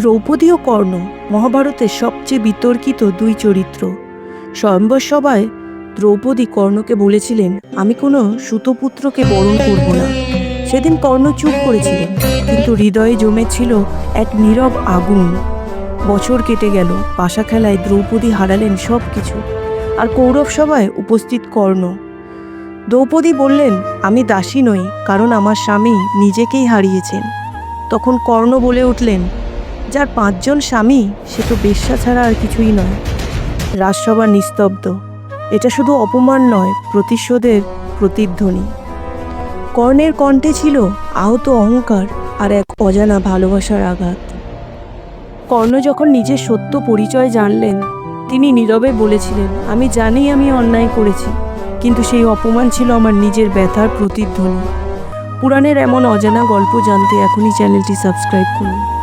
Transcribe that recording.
দ্রৌপদী ও কর্ণ মহাভারতের সবচেয়ে বিতর্কিত দুই চরিত্র। স্বয়ম্বর সভায় দ্রৌপদী কর্ণকে বলেছিলেন, আমি কোনো সুতপুত্রকে বরণ করব না। সেদিন কর্ণ চুপ করেছিলেন, কিন্তু হৃদয়ে জমেছিল এক নীরব আগুন। বছর কেটে গেল পাশা খেলায় দ্রৌপদী হারালেন সব কিছু আর কৌরব সভায় উপস্থিত কর্ণ। দ্রৌপদী বললেন, আমি দাসী নই, কারণ আমার স্বামী নিজেকেই হারিয়েছেন। তখন কর্ণ বলে উঠলেন যার পাঁচজন স্বামী, সে তো বেশ্যা ছাড়া আর কিছুই নয়। রাজসভা নিস্তব্ধ। এটা শুধু অপমান নয়, প্রতিশোধের প্রতিধ্বনি। কর্ণের কণ্ঠে ছিল আহত অহংকার আর এক অজানা ভালোবাসার আঘাত। কর্ণ যখন নিজের সত্য পরিচয় জানলেন, তিনি নীরবে বলেছিলেন, আমি জানি আমি অন্যায় করেছি, কিন্তু সেই অপমান ছিল আমার নিজের ব্যথার প্রতিধ্বনি। পুরাণের এমন অজানা গল্প জানতে এখনই চ্যানেলটি সাবস্ক্রাইব করুন।